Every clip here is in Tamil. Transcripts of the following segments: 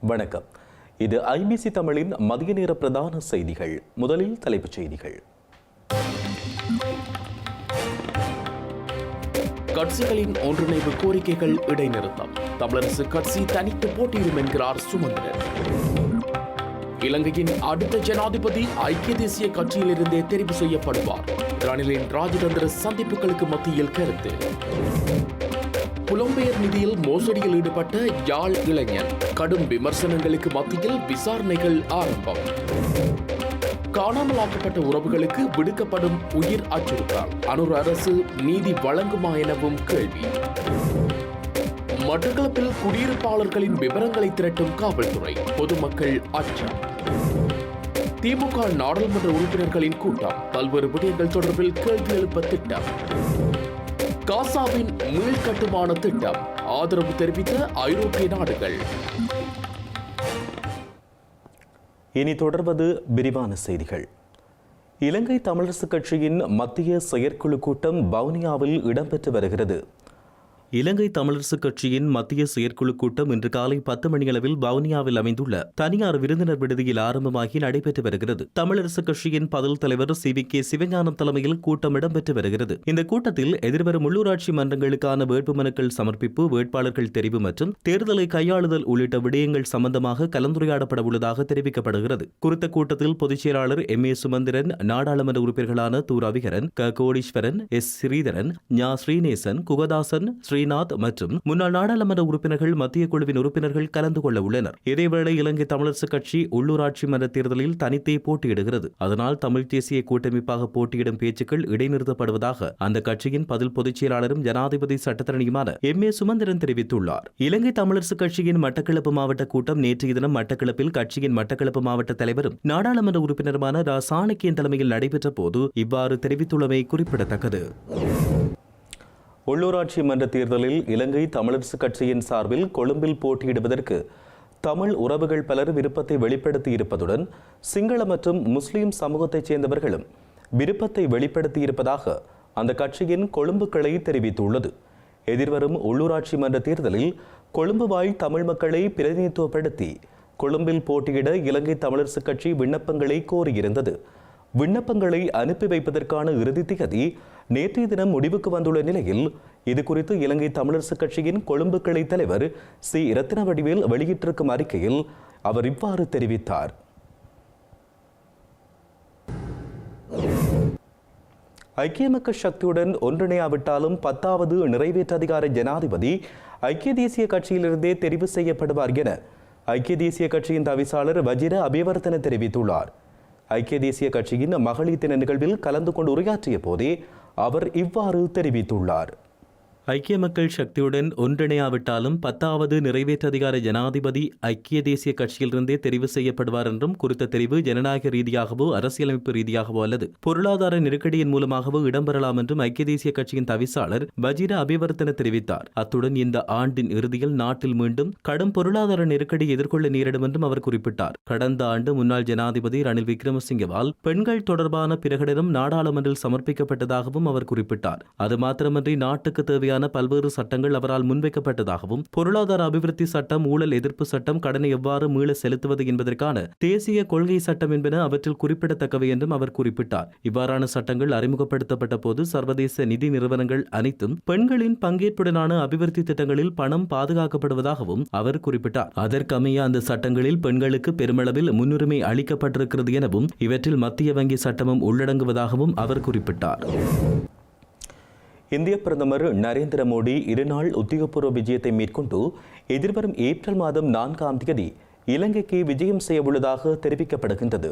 வணக்கம். இது ஐபிசி தமிழின் மதிய நேர பிரதான செய்திகள். முதலில் தலைப்புச் செய்திகள். கட்சிகளின் ஒன்றிணைவு கோரிக்கைகள் இடைநிறுத்தம். தமிழரசு கட்சி தனித்து போட்டியிடும் என்கிறார் சுமந்திரன். இலங்கையின் அடுத்த ஜனாதிபதி ஐக்கிய தேசிய கட்சியிலிருந்தே தெரிவு செய்யப்படுவார். ரணிலின் ராஜதந்திர சந்திப்புகளுக்கு மத்தியில் கருத்து. புலம்பெயர் நிதியில் மோசடியில் ஈடுபட்ட யாழ் இளைஞன். கடும் விமர்சனங்களுக்கு மத்தியில் விசாரணைகள் ஆரம்பம். காணாமலாக்கப்பட்ட உறவுகளுக்கு விடுக்கப்படும் உயிர் அச்சுறுத்தல். அனுர் அரசு நீதி வழங்குமா எனவும் கேள்வி. மட்டக்களப்பில் குடியிருப்பாளர்களின் விவரங்களை திரட்டும் காவல்துறை பொதுமக்கள் அச்சம். திமுக நாடாளுமன்ற உறுப்பினர்களின் கூட்டம் பல்வேறு விடயங்கள் தொடர்பில் கேள்வி எழுப்ப திட்டம். காசாவின் மீள்கட்டுமான திட்டம் ஆதரவு தெரிவித்த ஐரோப்பிய நாடுகள். இனி தொடர்வது விரிவான செய்திகள். இலங்கை தமிழரசுக் கட்சியின் மத்திய செயற்குழு கூட்டம் வவுனியாவில் இடம்பெற்று வருகிறது. இலங்கை தமிழரசுக் கட்சியின் மத்திய செயற்குழு கூட்டம் இன்று காலை பத்து மணியளவில் வவுனியாவில் அமைந்துள்ள தனியார் விருந்தினர் விடுதியில் ஆரம்பமாகி நடைபெற்று வருகிறது. தமிழரசுக் கட்சியின் பதில் தலைவர் சி. வி. கே. சிவஞானம் தலைமையில் கூட்டம் இடம்பெற்று வருகிறது. இந்த கூட்டத்தில் எதிர்வரும் உள்ளூராட்சி மன்றங்களுக்கான வேட்புமனுக்கள் சமர்ப்பிப்பு வேட்பாளர்கள் தெரிவு மற்றும் தேர்தலை கையாளுதல் உள்ளிட்ட விடயங்கள் சம்பந்தமாக கலந்துரையாடப்பட உள்ளதாக தெரிவிக்கப்படுகிறது. குறித்த கூட்டத்தில் பொதுச் செயலாளர் எம். ஏ. சுமந்திரன் நாடாளுமன்ற உறுப்பினர்களான து. ரவிகரன் க. கோடீஸ்வரன் எஸ். ஸ்ரீதரன் ஞா. ஸ்ரீநேசன் குகதாசன் ஸ்ரீ. ஸ்ரீநாத் மற்றும் முன்னாள் நாடாளுமன்ற உறுப்பினர்கள் மத்திய குழுவின் உறுப்பினர்கள் கலந்து கொள்ள உள்ளனர். இதேவேளை இலங்கை தமிழரசுக் கட்சி உள்ளூராட்சி மன்ற தேர்தலில் தனித்தே போட்டியிடுகிறது. அதனால் தமிழ் தேசிய கூட்டமைப்பாக போட்டியிடும் பேச்சுக்கள் இடைநிறுத்தப்படுவதாக அந்த கட்சியின் பதில் பொதுச் செயலாளரும் ஜனாதிபதி சட்டத்தரணியுமான எம். ஏ. சுமந்திரன் தெரிவித்துள்ளார். இலங்கை தமிழரசுக் கட்சியின் மட்டக்களப்பு மாவட்ட கூட்டம் நேற்றைய தினம் மட்டக்களப்பில் கட்சியின் மட்டக்களப்பு மாவட்ட தலைவரும் நாடாளுமன்ற உறுப்பினருமான ரா. சாணக்கியன் தலைமையில் நடைபெற்ற போது இவ்வாறு தெரிவித்துள்ளமை குறிப்பிடத்தக்கது. உள்ளூராட்சி மன்ற தேர்தலில் இலங்கை தமிழரசுக் கட்சியின் சார்பில் கொழும்பில் போட்டியிடுவதற்கு தமிழ் உறவுகள் பலர் விருப்பத்தை வெளிப்படுத்தி இருப்பதுடன் சிங்கள மற்றும் முஸ்லிம் சமூகத்தைச் சேர்ந்தவர்களும் விருப்பத்தை வெளிப்படுத்தி இருப்பதாக அந்த கட்சியின் கொழும்பு கிளை தெரிவித்துள்ளது. எதிர்வரும் உள்ளூராட்சி மன்ற தேர்தலில் கொழும்பு வாழ் தமிழ் மக்களை பிரதிநிதித்துவப்படுத்தி கொழும்பில் போட்டியிட இலங்கை தமிழரசுக் கட்சி விண்ணப்பங்களை கோரியிருந்தது. விண்ணப்பங்களை அனுப்பி வைப்பதற்கான இறுதி திகதி நேற்றைய தினம் முடிவுக்கு வந்துள்ள நிலையில் இது குறித்து இலங்கை தமிழரசுக் கட்சியின் கொழும்பு கிளை தலைவர் சி. ரத்தின வடிவேல் வெளியிட்டிருக்கும் அறிக்கையில் அவர் இவ்வாறு தெரிவித்தார். ஐக்கிய மக்கள் சக்தியுடன் ஒன்றிணையாவிட்டாலும் பத்தாவது நிறைவேற்று அதிகார ஜனாதிபதி ஐக்கிய தேசிய கட்சியிலிருந்தே தெரிவு செய்யப்படுவார் என ஐக்கிய தேசிய கட்சியின் தவிசாளர் வஜிர அபிவர்த்தன தெரிவித்துள்ளார். ஐக்கிய தேசிய கட்சியின் மகளிர் தின நிகழ்வில் கலந்து கொண்டு உரையாற்றிய போதே அவர் இவ்வாறு தெரிவித்துள்ளார். ஐக்கிய மக்கள் சக்தியுடன் ஒன்றிணையாவிட்டாலும் பத்தாவது நிறைவேற்று அதிகார ஜனாதிபதி ஐக்கிய தேசிய கட்சியிலிருந்தே தெரிவு செய்யப்படுவார் என்றும் குறித்த தெரிவு ஜனநாயக ரீதியாகவோ அரசியலமைப்பு ரீதியாகவோ அல்லது பொருளாதார நெருக்கடியின் மூலமாகவோ இடம்பெறலாம் என்றும் ஐக்கிய தேசிய கட்சியின் தவிசாளர் வஜிர அபிவர்த்தன தெரிவித்தார். அத்துடன் இந்த ஆண்டின் இறுதியில் நாட்டில் மீண்டும் கடும் பொருளாதார நெருக்கடி எதிர்கொள்ள நேரிடும் என்றும் அவர் குறிப்பிட்டார். கடந்த ஆண்டு முன்னாள் ஜனாதிபதி ரணில் விக்ரமசிங்கவால் பெண்கள் தொடர்பான பிரகடனம் நாடாளுமன்றில் சமர்ப்பிக்கப்பட்டதாகவும் அவர் குறிப்பிட்டார். அது மாத்திரமன்றி நாட்டுக்கு தேவையான தேவையான பல்வேறு சட்டங்கள் அவரால் முன்வைக்கப்பட்டதாகவும் பொருளாதார அபிவிருத்தி சட்டம் ஊழல் எதிர்ப்பு சட்டம் கடனை எவ்வாறு மீள செலுத்துவது என்பதற்கான தேசிய கொள்கை சட்டம் என்பன அவற்றில் குறிப்பிடத்தக்கவை என்றும் அவர் குறிப்பிட்டார். இவ்வாறான சட்டங்கள் அறிமுகப்படுத்தப்பட்ட போது சர்வதேச நிதி நிறுவனங்கள் அனைத்தும் பெண்களின் பங்கேற்புடனான அபிவிருத்தி திட்டங்களில் பணம் பாதுகாக்கப்படுவதாகவும் அவர் குறிப்பிட்டார். அதற்கமைய அந்த சட்டங்களில் பெண்களுக்கு பெருமளவில் முன்னுரிமை அளிக்கப்பட்டிருக்கிறது எனவும் இவற்றில் மத்திய வங்கி சட்டமும் உள்ளடங்குவதாகவும் அவர் குறிப்பிட்டார். இந்திய பிரதமர் நரேந்திர மோடி இருநாள் உத்தியோகபூர்வ விஜயத்தை மேற்கொண்டு எதிர்வரும் ஏப்ரல் மாதம் நான்காம் தேதி இலங்கைக்கு விஜயம் செய்ய உள்ளதாக தெரிவிக்கப்படுகின்றது.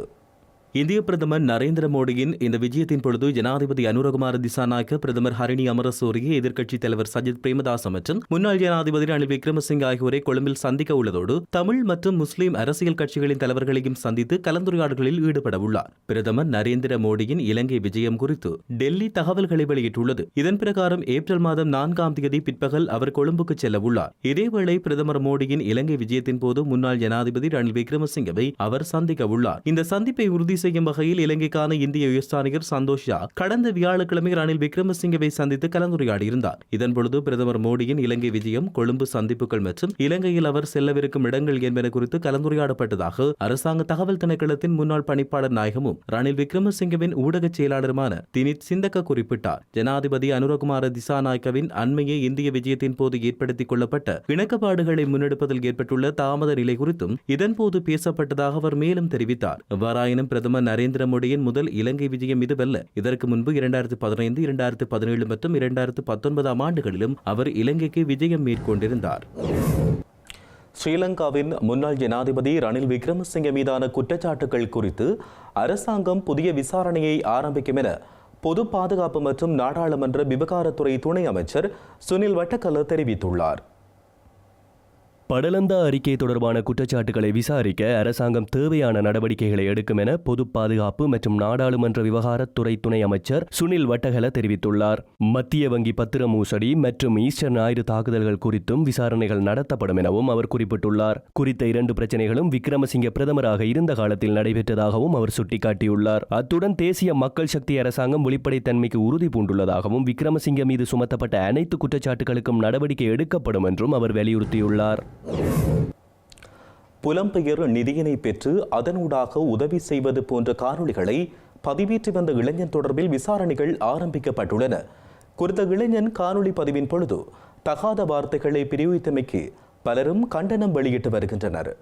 இந்திய பிரதமர் நரேந்திர மோடியின் இந்த விஜயத்தின் பொழுது ஜனாதிபதி அனுரகுமார திசாநாயக்க பிரதமர் ஹரிணி அமரசூரிய எதிர்க்கட்சித் தலைவர் சஜித் பிரேமதாச மற்றும் முன்னாள் ஜனாதிபதி ரணில் விக்ரமசிங்க ஆகியோரை கொழும்பில் சந்திக்க உள்ளதோடு தமிழ் மற்றும் முஸ்லிம் அரசியல் கட்சிகளின் தலைவர்களையும் சந்தித்து கலந்துரையாடல்களில் ஈடுபட உள்ளார். பிரதமர் நரேந்திர மோடியின் இலங்கை விஜயம் குறித்து டெல்லி தகவல்களை வெளியிட்டுள்ளது. இதன் பிரகாரம் ஏப்ரல் மாதம் நான்காம் தேதி பிற்பகல் அவர் கொழும்புக்கு செல்ல உள்ளார். இதேவேளை பிரதமர் மோடியின் இலங்கை விஜயத்தின் போது முன்னாள் ஜனாதிபதி ரணில் விக்ரமசிங்கவை அவர் சந்திக்க உள்ளார். இந்த சந்திப்பை உறுதி செய்யும் வகையில் இலங்கைக்கான இந்திய உயர்ஸ்தானிகர் சந்தோஷ் ஜா கடந்த வியாழக்கிழமை ரணில் விக்ரமசிங்கவை சந்தித்து கலந்துரையாடியிருந்தார். இதன்பொழுது பிரதமர் மோடியின் இலங்கை விஜயம் கொழும்பு சந்திப்புகள் மற்றும் இலங்கையில் அவர் செல்லவிருக்கும் இடங்கள் என்பன குறித்து கலந்துரையாடப்பட்டதாக அரசாங்க தகவல் திணைக்களத்தின் முன்னாள் பணிப்பாளர் நாயகமும் ரணில் விக்ரமசிங்கவின் ஊடக செயலாளருமான தினித் சிந்தக்க குறிப்பிட்டார். ஜனாதிபதி அனுரகுமார திசாநாயக்கவின் அண்மைய இந்திய விஜயத்தின் போது ஏற்படுத்திக் கொள்ளப்பட்ட இணக்கப்பாடுகளை முன்னெடுப்பதில் ஏற்பட்டுள்ள தாமத நிலை குறித்தும் இதன்போது பேசப்பட்டதாக அவர் மேலும் தெரிவித்தார். எவ்வாறாயினும் பிரதமர் பிரதமர் நரேந்திர மோடியின் முதல் இலங்கை விஜயம் இதுவல்ல. இதற்கு முன்பு இரண்டாயிரத்து பதினைந்து இரண்டாயிரத்து பதினேழு மற்றும் இரண்டாயிரத்து பத்தொன்பதாம் ஆண்டுகளிலும் அவர் இலங்கைக்கு விஜயம் மேற்கொண்டிருந்தார். ஸ்ரீலங்காவின் முன்னாள் ஜனாதிபதி ரணில் விக்ரமசிங்க மீதான குற்றச்சாட்டுகள் குறித்து அரசாங்கம் புதிய விசாரணையை ஆரம்பிக்கும் என பொது பாதுகாப்பு மற்றும் நாடாளுமன்ற விவகாரத்துறை துணை அமைச்சர் சுனில் வட்டக்கல தெரிவித்துள்ளார். படலந்தா அறிக்கை தொடர்பான குற்றச்சாட்டுகளை விசாரிக்க அரசாங்கம் தேவையான நடவடிக்கைகளை எடுக்கும் என பொது பாதுகாப்பு மற்றும் நாடாளுமன்ற விவகாரத்துறை துணை அமைச்சர் சுனில் வட்டகல தெரிவித்துள்ளார். மத்திய வங்கி பத்திர மோசடி மற்றும் ஈஸ்டர் ஞாயிறு தாக்குதல்கள் குறித்தும் விசாரணைகள் நடத்தப்படும் எனவும் அவர் குறிப்பிட்டுள்ளார். குறித்த இரண்டு பிரச்சனைகளும் விக்ரமசிங்க பிரதமராக இருந்த காலத்தில் நடைபெற்றதாகவும் அவர் சுட்டிக்காட்டியுள்ளார். அத்துடன் தேசிய மக்கள் சக்தி அரசாங்கம் வெளிப்படைத்தன்மைக்கு உறுதி பூண்டுள்ளதாகவும் விக்ரமசிங்க மீது சுமத்தப்பட்ட அனைத்து குற்றச்சாட்டுகளுக்கும் நடவடிக்கை எடுக்கப்படும் என்றும் அவர் வலியுறுத்தியுள்ளார். புலம்பெயர் நிதியினை பெற்று அதனூடாக உதவி செய்வது போன்ற காணொளிகளை பதிவேற்றி வந்த இளைஞன் தொடர்பில் விசாரணைகள் ஆரம்பிக்கப்பட்டுள்ளன. குறித்த இளைஞன் காணொளி பதிவின் பொழுது தகாத வார்த்தைகளை பிரயோகித்தமைக்கு பலரும் கண்டனம் வெளியிட்டு வருகின்றனர்.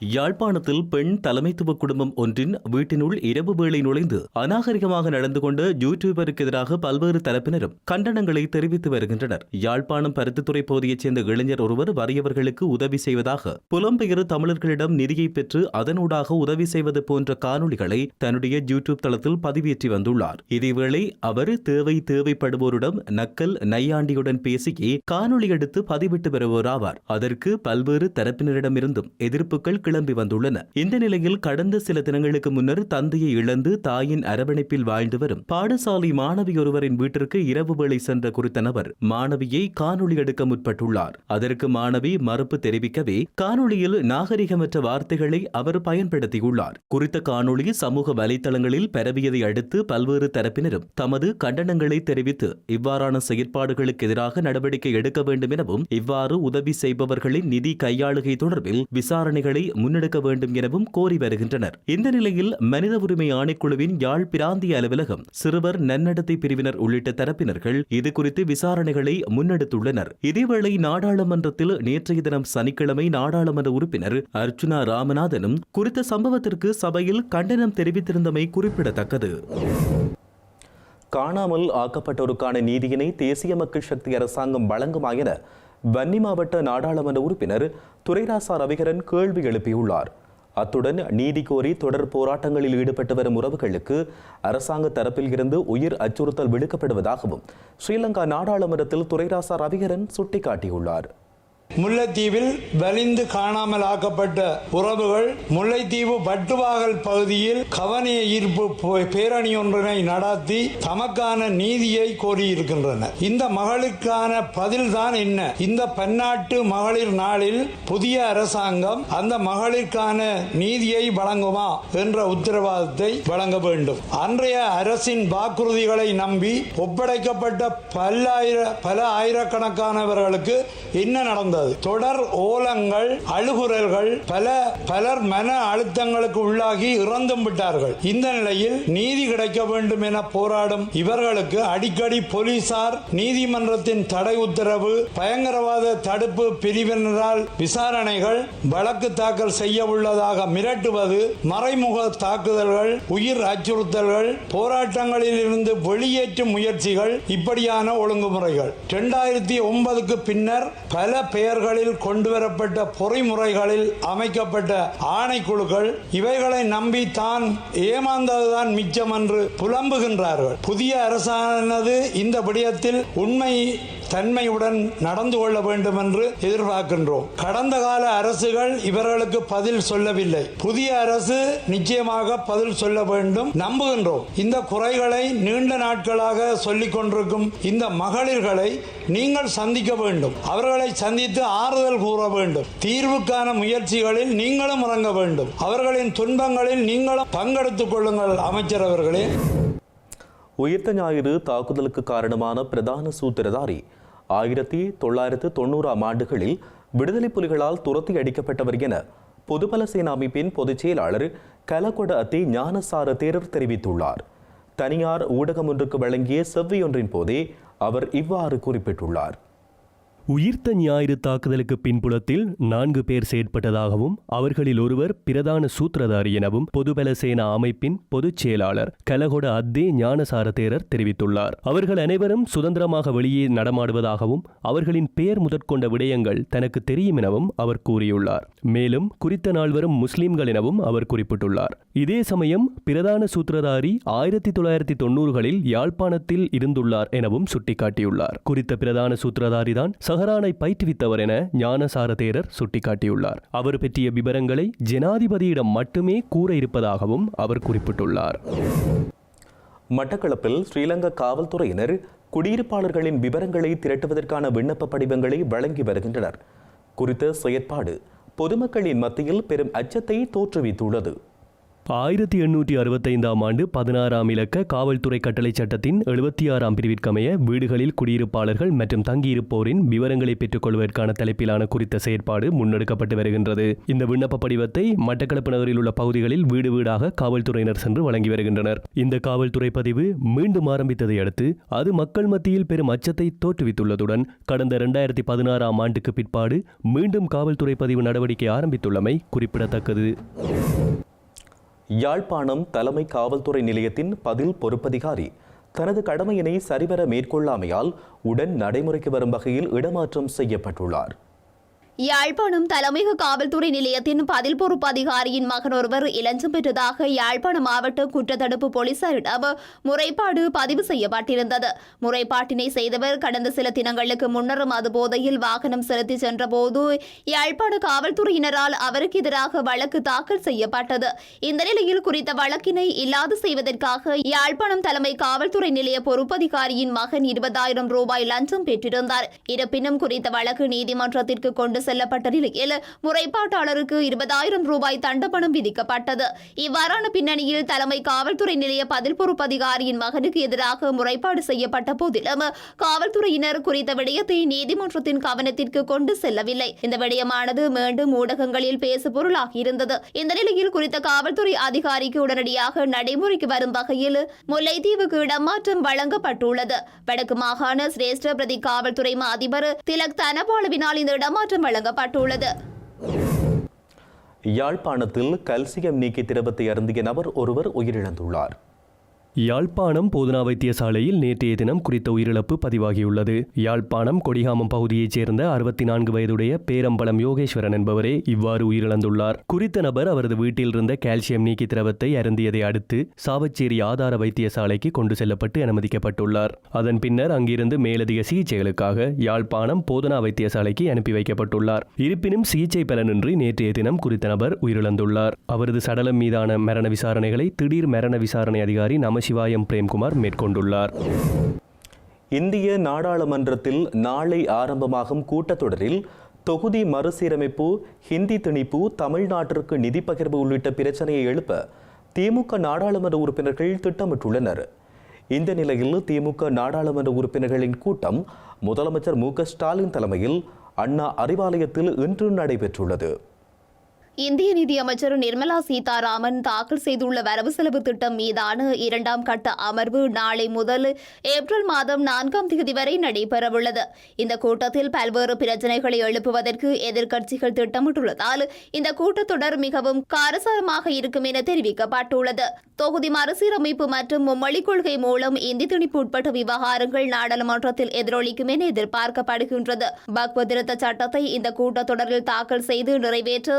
யாழ்ப்பாணத்தில் பெண் தலைமைத்துவ குடும்பம் ஒன்றின் வீட்டினுள் இரவு வேளை நுழைந்து அநாகரிகமாக நடந்து கொண்ட யூடியூபருக்கு எதிராக பல்வேறு தரப்பினரும் கண்டனங்களை தெரிவித்து வருகின்றனர். யாழ்ப்பாணம் பருத்தித்துறை பகுதியைச் சேர்ந்த இளைஞர் ஒருவர் வறியவர்களுக்கு உதவி செய்வதாக புலம்பெயர் தமிழர்களிடம் நிதியை பெற்று அதனூடாக உதவி செய்வது போன்ற காணொளிகளை தன்னுடைய யூடியூப் தளத்தில் பதிவேற்றி வந்துள்ளார். இதேவேளை அவர் தேவை தேவைப்படுவோரிடம் நக்கல் நையாண்டியுடன் பேசியே காணொளி எடுத்து பதிவிட்டு வருவோராவார். அதற்கு பல்வேறு தரப்பினரிடமிருந்தும் எதிர்ப்புகள் கிளம்பி வந்துள்ளன. இந்த நிலையில் கடந்த சில தினங்களுக்கு முன்னர் தந்தையை இழந்து தாயின் அரவணைப்பில் வாழ்ந்து வரும் பாடசாலை மாணவி ஒருவரின் வீட்டிற்கு இரவு வேளை சென்ற குறித்த நபர் மாணவியை காணொளி எடுக்க முற்பட்டுள்ளார். அதற்கு மாணவி மறுப்பு தெரிவிக்கவே காணொலியில் நாகரிகமற்ற வார்த்தைகளை அவர் பயன்படுத்தியுள்ளார். குறித்த காணொளி சமூக வலைதளங்களில் பரவியதை அடுத்து பல்வேறு தரப்பினரும் தமது கண்டனங்களை தெரிவித்து இவ்வாறான செயற்பாடுகளுக்கு எதிராக நடவடிக்கை எடுக்க வேண்டும் எனவும் இவ்வாறு உதவி செய்பவர்களின் நிதி கையாளுகை தொடர்பில் விசாரணைகளை முன்னெடுக்க வேண்டும் எனவும் கோரி வருகின்றனர். இந்த நிலையில் மனித உரிமை ஆணைக்குழுவின் யாழ் பிராந்திய அலுவலகம் சிறுவர் நன்னடத்தை பிரிவினர் உள்ளிட்ட தரப்பினர்கள் இது குறித்து விசாரணைகளை முன்னெடுத்துள்ளனர். இதேவேளை நாடாளுமன்றத்தில் நேற்றைய தினம் சனிக்கிழமை நாடாளுமன்ற உறுப்பினர் அர்ச்சுனா ராமநாதனும் குறித்த சம்பவத்திற்கு சபையில் கண்டனம் தெரிவித்திருந்தமை குறிப்பிடத்தக்கது. காணாமல் ஆக்கப்பட்டோருக்கான நீதியினை தேசிய மக்கள் சக்தி அரசாங்கம் வழங்குமா என வன்னி மாவட்ட நாடாளுமன்ற உறுப்பினர் துரைராசா ரவிகரன் கேள்வி எழுப்பியுள்ளார். அத்துடன் நீதி கோரி தொடர் போராட்டங்களில் ஈடுபட்டு வரும் உறவுகளுக்கு அரசாங்க தரப்பில் இருந்து உயிர் அச்சுறுத்தல் விடுக்கப்படுவதாகவும் ஸ்ரீலங்கா நாடாளுமன்றத்தில் துரைராசா ரவிகரன் சுட்டிக்காட்டியுள்ளார். முல்லைத்தீவில் வலிந்து காணாமல் ஆக்கப்பட்ட உறவுகள் முல்லைத்தீவு பட்டுவாகல் பகுதியில் கவனிய ஈர்ப்பு பேரணி ஒன்றினை நடாத்தி தமக்கான நீதியை கோரியிருக்கின்றனர் இந்த மகளுக்கான பதில்தான் என்ன? இந்த பன்னாட்டு மகளிர் நாளில் புதிய அரசாங்கம் அந்த மகளிருக்கான நீதியை வழங்குமா என்ற உத்தரவாதத்தை வழங்க வேண்டும். அன்றைய அரசின் வாக்குறுதிகளை நம்பி ஒப்படைக்கப்பட்ட பல்லாயிர பல ஆயிரக்கணக்கானவர்களுக்கு என்ன நடந்தது? தொடர் ஓலங்கள் அழுகுரல்கள் பல பலர் மன அழுத்தங்களுக்கு உள்ளாகி இறந்தும் விட்டார்கள். இந்த நிலையில் நீதி கிடைக்க வேண்டும் என போராடும் இவர்களுக்கு அடிக்கடி போலீசார் நீதிமன்றத்தின் தடை உத்தரவு பயங்கரவாத தடுப்பு பிரிவினரால் விசாரணைகள் வழக்கு தாக்கல் செய்ய உள்ளதாக மிரட்டுவது மறைமுக தாக்குதல்கள் உயிர் அச்சுறுத்தல்கள் போராட்டங்களில் இருந்து வெளியேற்றும் முயற்சிகள் இப்படியான ஒழுங்குமுறைகள். இரண்டாயிரத்தி ஒன்பதுக்கு பின்னர் பல பெயர்களில் கொண்டுவரப்பட்ட பொறிமுறைகளில் அமைக்கப்பட்ட ஆணைக்குழுக்கள் இவைகளை நம்பி தான் ஏமாந்ததுதான் மிச்சம் என்று புலம்புகின்றார்கள். புதிய அரசானது இந்த விடயத்தில் உண்மை தன்மையுடன் நடந்து கொள்ள வேண்டும் என்று எதிர்பார்க்கின்றோம். கடந்த கால அரசுகள் இவர்களுக்கு பதில் சொல்லவில்லை. புதிய அரசு நிச்சயமாக பதில் சொல்ல வேண்டும் நம்புகின்றோம். இந்த குறைகளை நீண்ட நாட்களாக சொல்லிக் கொண்டிருக்கும் இந்த மகளிர்களை நீங்கள் சந்திக்க வேண்டும். அவர்களை சந்தித்து ஆறுதல் கூற வேண்டும். தீர்வுக்கான முயற்சிகளில் நீங்களும் இறங்க வேண்டும். அவர்களின் துன்பங்களில் நீங்களும் பங்கெடுத்துக் கொள்ளுங்கள் அமைச்சர் அவர்களே. உயிர்த்த ஞாயிறு தாக்குதலுக்கு காரணமான பிரதான சூத்திரதாரி. ஆயிரத்தி தொள்ளாயிரத்து தொண்ணூறாம் ஆண்டுகளில் விடுதலை புலிகளால் துரத்தி அடிக்கப்பட்டவர் என பொதுபல சேனா அமைப்பின் பொதுச் செயலாளர் கலகொட அத்தி ஞானசார தேரர் தெரிவித்துள்ளார். தனியார் ஊடகம் ஒன்றுக்கு வழங்கிய செவ்வியொன்றின் போதே அவர் இவ்வாறு குறிப்பிட்டுள்ளார். உயிர்த்த ஞாயிறு தாக்குதலுக்கு பின்புலத்தில் நான்கு பேர் செயற்பட்டதாகவும் அவர்களில் ஒருவர் பிரதான சூத்திரதாரி எனவும் பொதுபல சேனா அமைப்பின் பொதுச் செயலாளர் கலகொட அத்தே ஞானசார தேரர் தெரிவித்துள்ளார். அவர்கள் அனைவரும் சுதந்திரமாக வெளியே நடமாடுவதாகவும் அவர்களின் பெயர் முதற்கொண்ட விடயங்கள் தனக்கு தெரியும் எனவும் அவர் கூறியுள்ளார். மேலும் குறித்த நால்வரும் முஸ்லிம்கள் எனவும் அவர் குறிப்பிட்டுள்ளார். இதே சமயம் பிரதான சூத்திரதாரி ஆயிரத்தி தொள்ளாயிரத்தி தொண்ணூறுகளில் யாழ்ப்பாணத்தில் இருந்துள்ளார் எனவும் சுட்டிக்காட்டியுள்ளார். குறித்த பிரதான சூத்திரதாரிதான் மகரானை பயிற்றுவித்தவர் என ஞானசார தேரர் சுட்டிக்காட்டியுள்ளார். அவர் பற்றிய விவரங்களை ஜனாதிபதியிடம் மட்டுமே கூற இருப்பதாகவும் அவர் குறிப்பிட்டுள்ளார். மட்டக்களப்பில் ஸ்ரீலங்கா காவல்துறையினர் குடியிருப்பாளர்களின் விவரங்களை திரட்டுவதற்கான விண்ணப்ப படிவங்களை வழங்கி வருகின்றனர். குறித்த செயற்பாடு பொதுமக்களின் மத்தியில் பெரும் அச்சத்தை தோற்றுவித்துள்ளது. ஆயிரத்தி எண்ணூற்றி அறுபத்தைந்தாம் ஆண்டு பதினாறாம் இலக்க காவல்துறை கட்டளை சட்டத்தின் எழுபத்தி ஆறாம் பிரிவிற்கமைய வீடுகளில் குடியிருப்பாளர்கள் மற்றும் தங்கியிருப்போரின் விவரங்களை பெற்றுக்கொள்வதற்கான தலைப்பிலான குறித்த செயற்பாடு முன்னெடுக்கப்பட்டு வருகின்றது. இந்த விண்ணப்ப படிவத்தை மட்டக்களப்பு நகரில் உள்ள பகுதிகளில் வீடு வீடாக காவல்துறையினர் சென்று வழங்கி வருகின்றனர். இந்த காவல்துறை பதிவு மீண்டும் ஆரம்பித்ததை அடுத்து அது மக்கள் மத்தியில் பெரும் அச்சத்தை தோற்றுவித்துள்ளதுடன் கடந்த இரண்டாயிரத்தி பதினாறாம் ஆண்டுக்கு பிற்பாடு மீண்டும் காவல்துறை பதிவு நடவடிக்கை ஆரம்பித்துள்ளமை குறிப்பிடத்தக்கது. யாழ்ப்பாணம் தலைமை காவல்துறை நிலையத்தின் பதில் பொறுப்பதிகாரி தனது கடமையினை சரிவர மேற்கொள்ளாமையால் உடன் நடைமுறைக்கு வரும் வகையில் இடமாற்றம் செய்யப்பட்டுள்ளார். யாழ்ப்பாணம் தலைமையக காவல்துறை நிலையத்தின் பதில் பொறுப்பு அதிகாரியின் மகன் ஒருவர் இலஞ்சம் பெற்றதாக யாழ்ப்பாணம் மாவட்ட குற்றத்தடுப்பு போலீசாரிடம் முறைப்பாடு பதிவு செய்யப்பட்டிருந்தது. முறைப்பாட்டினை செய்தவர் கடந்த சில தினங்களுக்கு முன்னரும் அது போதையில் வாகனம் செலுத்தி சென்றபோது யாழ்ப்பாண காவல்துறையினரால் அவருக்கு எதிராக வழக்கு தாக்கல் செய்யப்பட்டது. இந்த நிலையில் குறித்த வழக்கினை இல்லாது செய்வதற்காக யாழ்ப்பாணம் தலைமை காவல்துறை நிலைய பொறுப்பதிகாரியின் மகன் இருபதாயிரம் ரூபாய் லஞ்சம் பெற்றிருந்தார். இருப்பினும் குறித்த வழக்கு நீதிமன்றத்திற்கு கொண்டு செல்லப்பட்ட நிலையில் முறைப்பாட்டாளருக்கு இருபதாயிரம் ரூபாய் தண்டப்பணம் விதிக்கப்பட்டது. இவ்வாறான பின்னணியில் தலைமை காவல்துறை நிலைய பதில் பொறுப்பு அதிகாரியின் மகனுக்கு எதிராக முறைப்பாடு செய்யப்பட்ட போதிலும் காவல்துறையினர் குறித்த விடயத்தை நீதிமன்றத்தின் கவனத்திற்கு கொண்டு செல்லவில்லை. இந்த விடயமானது மீண்டும் ஊடகங்களில் பேசு பொருளாகி இருந்தது. இந்த நிலையில் குறித்த காவல்துறை அதிகாரிக்கு உடனடியாக நடைமுறைக்கு வரும் வகையில் முல்லைத்தீவுக்கு இடமாற்றம் வழங்கப்பட்டுள்ளது. வடக்கு மாகாண சிரேஷ்ட பிரதி காவல்துறை அதிபர் திலக் தனபாலுவினால் இந்த இடமாற்றம் வழங்கப்பட்டுள்ளது. யாழ்ப்பாணத்தில் கல்சியம் நீக்கி திரவத்தை அருந்திய நபர் ஒருவர் உயிரிழந்துள்ளார். யாழ்ப்பாணம் போதனா வைத்தியசாலையில் நேற்றைய தினம் குறித்த உயிரிழப்பு பதிவாகியுள்ளது. யாழ்ப்பாணம் கொடிகாமம் பகுதியைச் சேர்ந்த அறுபத்தி நான்கு வயதுடைய பேரம்பலம் யோகேஸ்வரன் என்பவரே இவ்வாறு உயிரிழந்துள்ளார். குறித்த நபர் அவரது வீட்டில் இருந்த கால்சியம் நீக்கி திரவத்தை அருந்தியதை அடுத்து சாவச்சேரி ஆதார வைத்தியசாலைக்கு கொண்டு செல்லப்பட்டு அனுமதிக்கப்பட்டுள்ளார். அதன் பின்னர் அங்கிருந்து மேலதிக சிகிச்சைகளுக்காக யாழ்ப்பாணம் போதனா வைத்தியசாலைக்கு அனுப்பி வைக்கப்பட்டுள்ளார். இருப்பினும் சிகிச்சை பலனின்றி நேற்றைய தினம் குறித்த நபர் உயிரிழந்துள்ளார். அவரது சடலம் மீதான மரண விசாரணைகளை திடீர் மரண விசாரணை அதிகாரி சிவாயம் பிரேம்குமார் மேற்கொண்டுள்ளார். இந்திய நாடாளுமன்றத்தில் நாளை ஆரம்பமாகும் கூட்டத்தொடரில் தொகுதி மறுசீரமைப்பு ஹிந்தி திணிப்பு தமிழ்நாட்டிற்கு நிதி பகிர்வு உள்ளிட்ட பிரச்சனையை எழுப்ப திமுக நாடாளுமன்ற உறுப்பினர்கள் திட்டமிட்டுள்ளனர். இந்த நிலையில் திமுக நாடாளுமன்ற உறுப்பினர்களின் கூட்டம் முதலமைச்சர் மு ஸ்டாலின் தலைமையில் அண்ணா அறிவாலயத்தில் இன்று நடைபெற்றுள்ளது. இந்திய நிதியமைச்சர் நிர்மலா சீதாராமன் தாக்கல் செய்துள்ள வரவு செலவு திட்டம் மீதான இரண்டாம் கட்ட அமர்வு நாளை முதல் ஏப்ரல் மாதம் நான்காம் தேதி வரை நடைபெறவுள்ளது. இந்த கூட்டத்தில் பல்வேறு பிரச்சனைகளை எழுப்புவதற்கு எதிர்க்கட்சிகள் திட்டமிட்டுள்ளதால் இந்த கூட்டத்தொடர் மிகவும் காரசாரமாக இருக்கும் என தெரிவிக்கப்பட்டுள்ளது. தொகுதி மறுசீரமைப்பு மற்றும் மொழிக் கொள்கை மூலம் இந்தி திணிப்பு உட்பட்ட விவகாரங்கள் நாடாளுமன்றத்தில் எதிரொலிக்கும் என எதிர்பார்க்கப்படுகின்றது. பக்வதிருத்த சட்டத்தை இந்த கூட்டத்தொடரில் தாக்கல் செய்து நிறைவேற்ற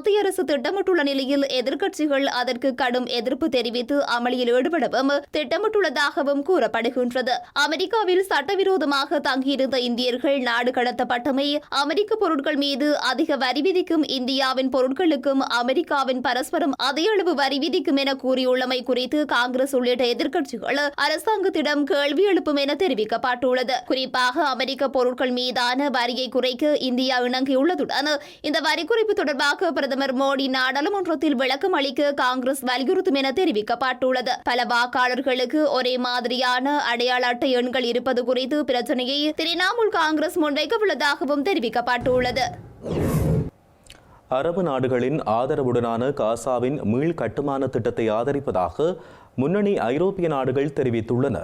மத்திய அரசு திட்டமிட்டுள்ள நிலையில் எதிர்க்கட்சிகள் அதற்கு கடும் எதிர்ப்பு தெரிவித்து அமளியில் ஈடுபடவும் திட்டமிட்டுள்ளதாகவும் கூறப்படுகின்றது. அமெரிக்காவில் சட்டவிரோதமாக தங்கியிருந்த இந்தியர்கள் நாடு கடத்தப்பட்டமை அமெரிக்க பொருட்கள் மீது அதிக வரி விதிக்கும் இந்தியாவின் பொருட்களுக்கும் அமெரிக்காவின் பரஸ்பரம் அதே அளவு வரி விதிக்கும் என கூறியுள்ளமை குறித்து காங்கிரஸ் உள்ளிட்ட எதிர்க்கட்சிகள் அரசாங்கத்திடம் கேள்வி எழுப்பும் என தெரிவிக்கப்பட்டுள்ளது. குறிப்பாக அமெரிக்க பொருட்கள் மீதான வரியை குறைக்க இந்தியா இணங்கியுள்ளதுடன் இந்த வரி குறைப்பு தொடர்பாக பிரதமர் மோடி நாடாளுமன்றத்தில் விளக்கம் அளிக்க காங்கிரஸ் வலியுறுத்தும் என தெரிவிக்கப்பட்டுள்ளது. பல வாக்காளர்களுக்கு ஒரே மாதிரியான அடையாள அட்டை எண்கள் இருப்பது குறித்து பிரச்சனையை திரிணாமுல் காங்கிரஸ் முன்வைக்க உள்ளதாகவும் தெரிவிக்கப்பட்டுள்ளது. அரபு நாடுகளின் ஆதரவுடனான காசாவின் மீள் கட்டுமான திட்டத்தை ஆதரிப்பதாக முன்னணி ஐரோப்பிய நாடுகள் தெரிவித்துள்ளன.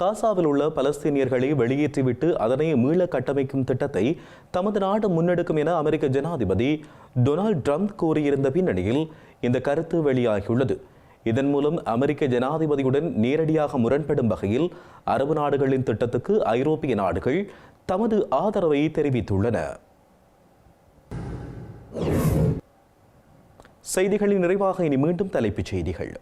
காசாவில் உள்ள பலஸ்தீனியர்களை வெளியேற்றிவிட்டு அதனை மீள கட்டமைக்கும் திட்டத்தை தமது நாடு முன்னெடுக்கும் என அமெரிக்க ஜனாதிபதி டொனால்ட் ட்ரம்ப் கூறியிருந்த பின்னணியில் இந்த கருத்து வெளியாகியுள்ளது. இதன் மூலம் அமெரிக்க ஜனாதிபதியுடன் நேரடியாக முரண்படும் வகையில் அரபு நாடுகளின் திட்டத்துக்கு ஐரோப்பிய நாடுகள் தமது ஆதரவை தெரிவித்துள்ளன. செய்திகளின் நிறைவாக இனி மீண்டும் தலைப்புச் செய்திகள்.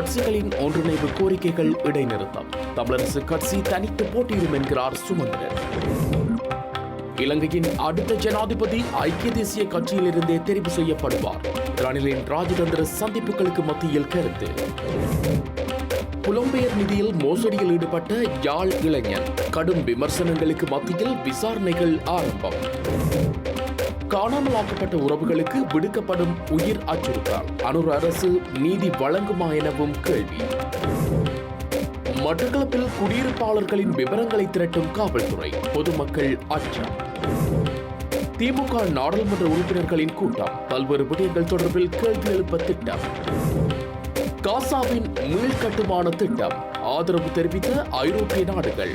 கட்சிகளின் ஒன்றிணைவு கோரிக்கைகள் இடைநிறுத்தம். தமிழரசு கட்சி தனித்து போட்டியிடும் என்கிறார் சுமந்திரன். இலங்கையின் அடுத்த ஜனாதிபதி ஐக்கிய தேசிய கட்சியிலிருந்தே தெரிவு செய்யப்படுவார். ரணிலின் ராஜதந்திர சந்திப்புகளுக்கு மத்தியில் கருத்து. புலம்பெயர் நிதியில் மோசடியில் ஈடுபட்ட யாழ் இளைஞன். கடும் விமர்சனங்களுக்கு மத்தியில் விசாரணைகள் ஆரம்பம். காணாமலாக்கப்பட்ட உறவுகளுக்கு விடுக்கப்படும் உயிர் அச்சுறுத்தல். அனுர் அரசு நீதி வழங்குமா எனவும் கேள்வி. மட்டக்களப்பில் குடியிருப்பாளர்களின் விவரங்களை திரட்டும் காவல்துறை பொதுமக்கள் அச்சம். திமுக நாடாளுமன்ற உறுப்பினர்களின் கூட்டம் பல்வேறு விடயங்கள் தொடர்பில் கேள்வி எழுப்ப திட்டம். காசாவின் மீள்கட்டுமான திட்டம் ஆதரவு தெரிவித்த ஐரோப்பிய நாடுகள்.